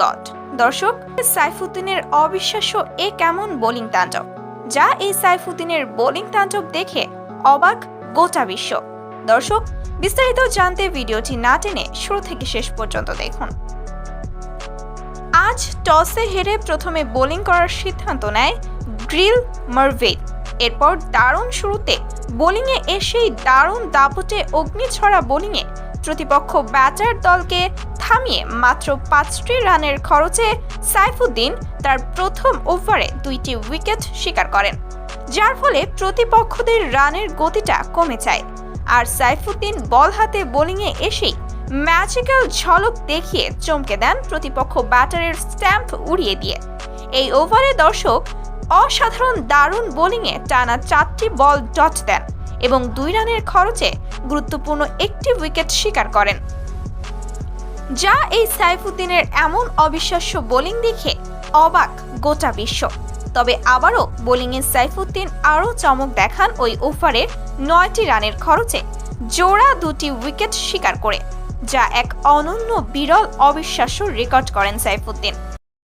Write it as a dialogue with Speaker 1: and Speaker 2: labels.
Speaker 1: God দর্শক, সাইফুদ্দিনের অবিশ্বাস্য এ কেমন বোলিং তাণ্ডব? যা এই সাইফুদ্দিনের বোলিং তাণ্ডব দেখে অবাক গোটা বিশ্ব। দর্শক, বিস্তারিত জানতে ভিডিওটি না টেনে শুরু থেকে শেষ পর্যন্ত দেখুন। আজ টসে হেরে প্রথমে বোলিং করার সিদ্ধান্ত নেয় গ্রিল মার্ভেল। এরপর দারুণ শুরুতে বোলিংয়ে এসেই দারুণ দাপটে অগ্নিছড়া বোলিংয়ে প্রতিপক্ষ ব্যাটার দলকে থামিয়ে মাত্র পাঁচটি রানের খরচে সাইফুদ্দিন তার প্রথম ওভারে দুইটি উইকেট শিকার করেন, যার ফলে প্রতিপক্ষদের রানের গতিটা কমে যায়। আর সাইফুদ্দিন বল হাতে বোলিংয়ে এসেই ম্যাজিক্যাল ঝলক দেখিয়ে চমকে দেন প্রতিপক্ষ ব্যাটারের স্ট্যাম্প উড়িয়ে দিয়ে। এই ওভারে দর্শক অসাধারণ দারুণ বোলিংয়ে টানা চারটি বল ডট দেন এবং দুই রানের খরচে গুরুত্বপূর্ণ একটি উইকেট শিকার করেন। যা এই সাইফুদ্দিনের এমন অবিশ্বাস্য বোলিং দেখে অবাক গোটা বিশ্ব। তবে আবারও বোলিংয়ে সাইফুদ্দিন আরও চমক দেখান ওই ওভারে নয়টি রানের খরচে জোড়া দুটি উইকেট শিকার করে, যা এক অনন্য বিরল অবিশ্বাস্য রেকর্ড করেন সাইফুদ্দিন।